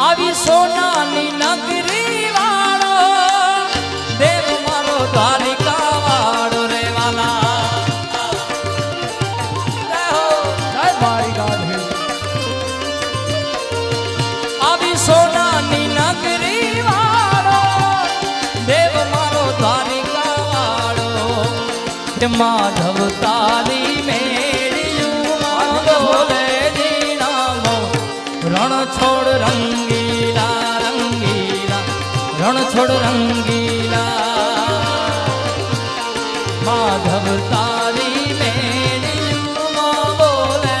આવી સોનાની નગરી વાળો દેવ મારો દ્વારિકા વાળો રે વાલા આવી સોનાની નગરી વાળો દેવ મારો દ્વારિકા વાળો. માધવ તારી મેળ્યું રણ છોડ રણ છોડ રંગીલા માધવ તારી મેળ્યું બોલે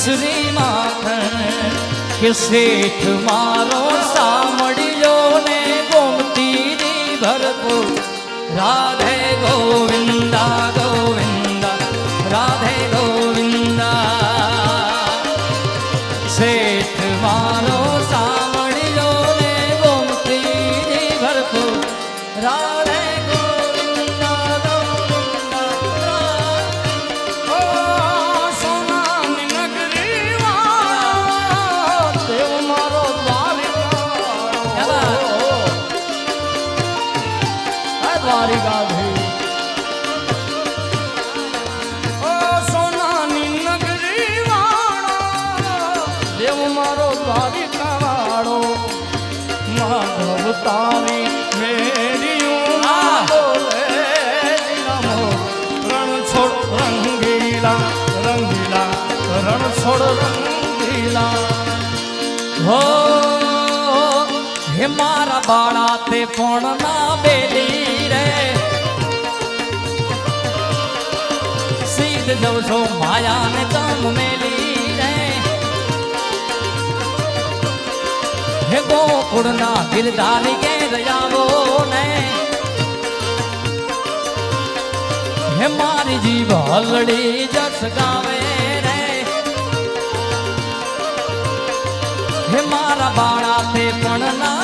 મિશ્રી માખણ કે શેઠ મારો સાંભળ્યો ને ગોમતી ભરપૂર. રાધે ગોવિંદા ગોવિંદા હો, હે મારા બાળા, તે પણ ના બેલી રે. સીધ જવ છો માયા ને તમ મેલી રે. હે ગોકુળ ના ગિરધારી કે રયાવો ને. હે મારી જીભ હલડી જસ ગાવે. હે મારા બાળા તે પણ ના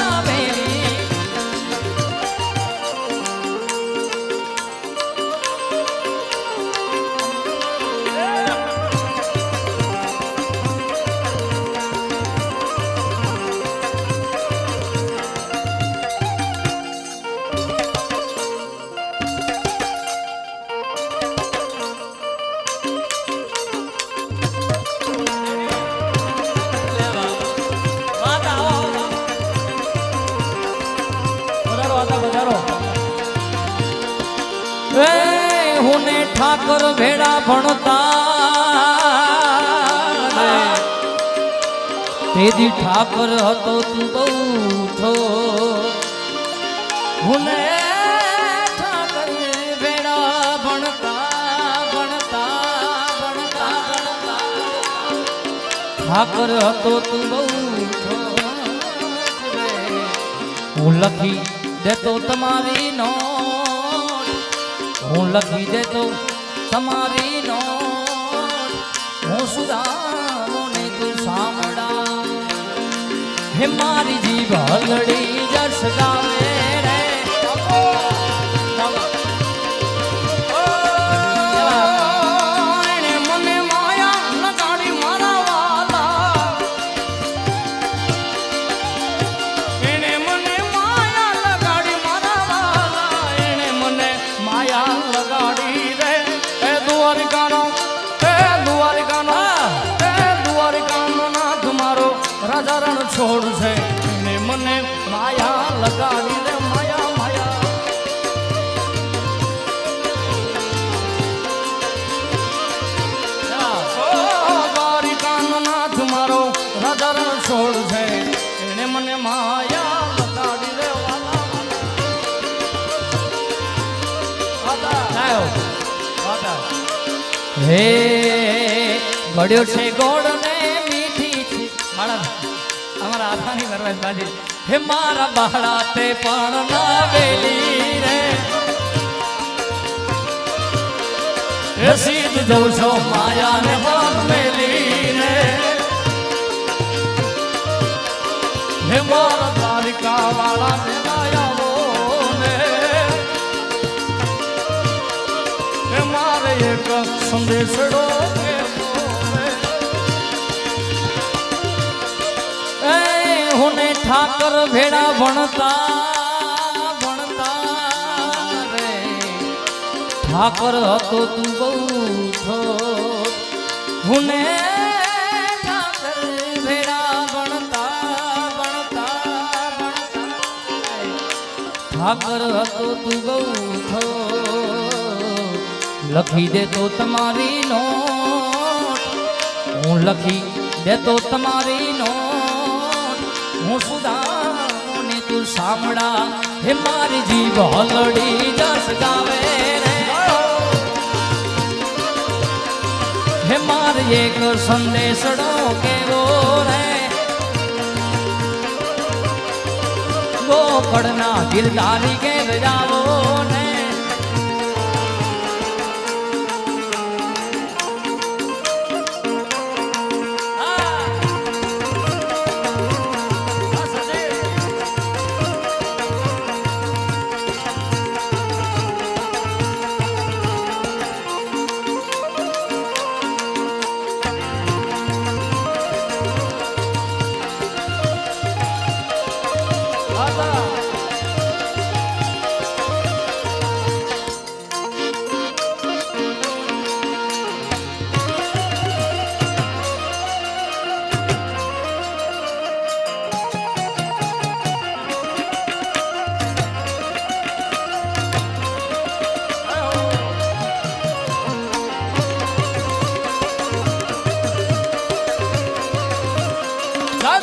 ઠાકર ભેડા ભણતા. તેથી ઠાકોર હતો તું બહુ થો હુને ઠાકર હતો તું બહુ હું લખી દેતો તમારી નો હું લખી દેતો તમારી નો હું સુદામોને તું સાંભળા હે મારી જીભ હલડી જસ હે ગળ્યો છે ગોળ ને મીઠી છે. બાળા અમારા આથાની વરવાજ બાજી. હે મારા બાળા, તે પણ નાવેલી રે. હે સીધ જઉં છો, માયા ને મેલી રે. હે મારા તારિકા વાળા ને એક સંદેશડો કહેવો ને. એ હુને ઠાકર ભેડા ભણતા ભણતા રે ઠાકર હતો તું બહુ થો હુને ઠાકર ભેડા ભણતા ભણતા ભણતા ઠાકર હતો તું બહુ થો લખી દે તો તમારી નોટ. હું લખી દેતો તમારી નોટ. હું સુદાને તું સાંભળા. હે મારી જીભ હલડી જસ ગાવે હે માર એક સંદેશડો કેવો રે. ગોકળના દિલદારી કે જાવો ને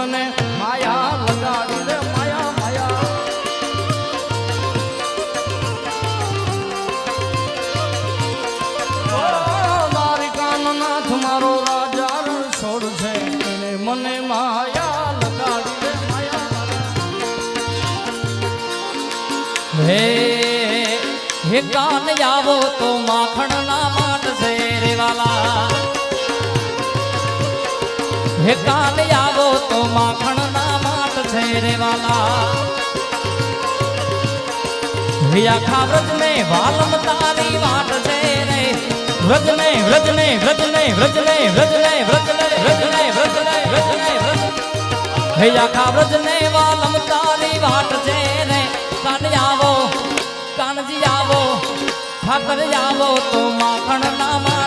મને માયા લગાડી દે માયા માયા. મારી મારો રાજા રણ છોડ છે એને મને માયા લગાડી દે માયા હે હે કાન આવો તો માખણ ના માટ છે રેવાલા હે કાન માખણ ના માટ છે રે વાલા. હે આખા વ્રજ ને વાલમ તારી વાટ છે રે. વ્રજ ને વ્રજ ને વ્રજ ને વ્રજ ને વ્રજ ને વ્રજ. ને વ્રજ ને વ્રજ ને વ્રજ ને વ્રજ ને વાલમ તારી વાટ છે રે. કાન આવો, કાનજી આવો, ઠાકર આવો તો માખણ ના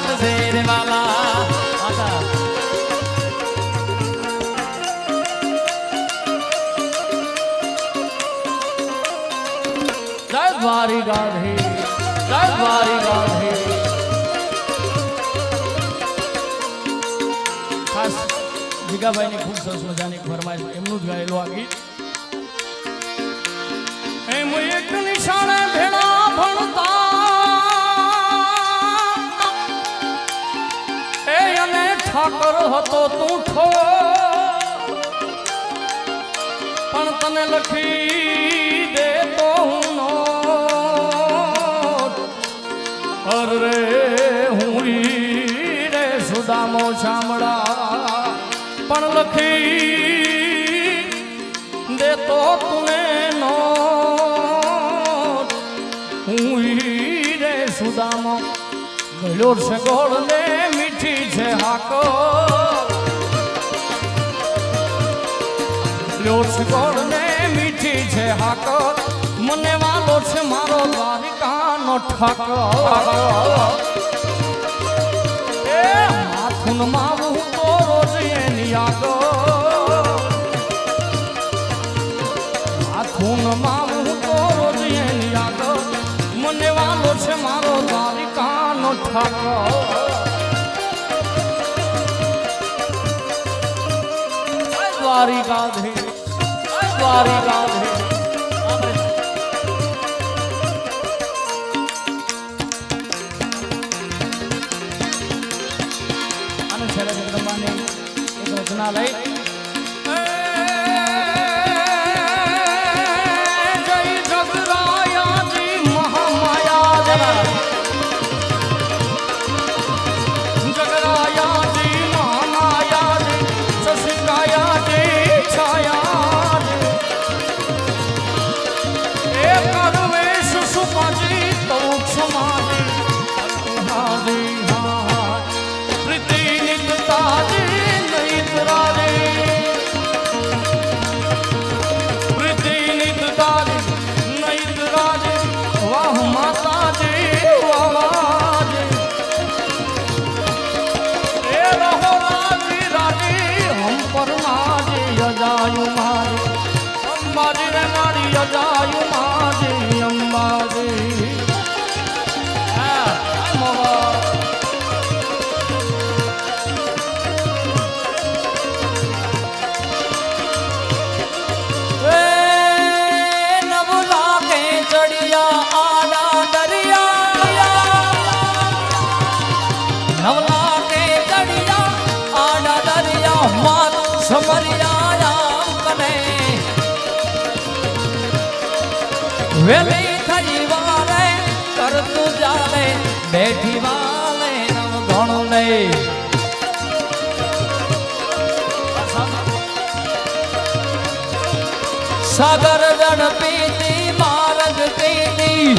દ્વારિકાધીશ જય દ્વારિકાધીશ ખાસ જીગાભાઈની ખૂબ સરસ મજાની ફરમાઈશ, એમનું જ ગાયેલું આ ગીત. એમ એક નિશાળે ભેળા ભણતા. એ અને ઠાકર હતો તું ઠો પણ તને લખી દે રે, હું રે સુદામો શામળા પણ લખી દેતો તુને નો હું રે સુદામો. ગળ્યો છે ગોળ ને મીઠી છે હાકો. ગળ્યો છે ગોળ ને મીઠી છે હાકો. મને વાલો છે મારો દ્વારી. દ્વારિકાનો ઠાકો એ માથું માવું તો રોજ એની આગો માથું માવું તો રોજ એની આગો મને વાલો છે મારો દ્વારિકા નો જય દ્વારિકાધીશ દ્વારિકાધીશ. એક મારી અજાયુ માજી અંબાજી. હા વેલી થઈ વાલે, કરતું જાલે, બેઠી વાલે, નવ ઘણું નહીં સાગર જણ પીતી માર્ગ પીતી.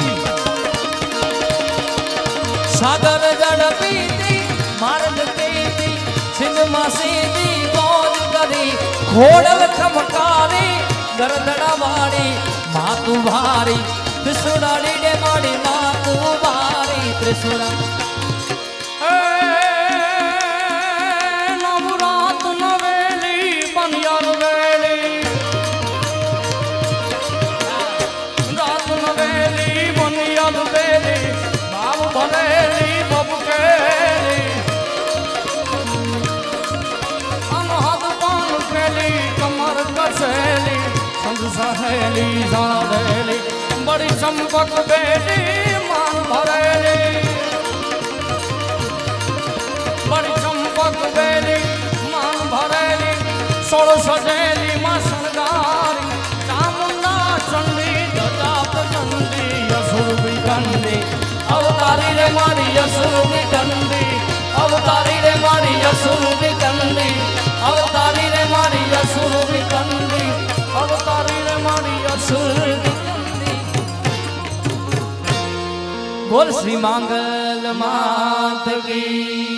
સાગર જણ પીતી માર્ગ પીતી સિંધમાં સીધી ગોજ કરી ખોડલ ખમકારી, ગરદડા વાળી માતું ભારી ત્રિશુડાડી ડે માડી માતું ભારી બડી ચંપક બેટી માન ભરેલી. બડી ચંપક બેટી માન ભરેલી. સોળ સજેલી બોલ શ્રી માંગલ માત કી.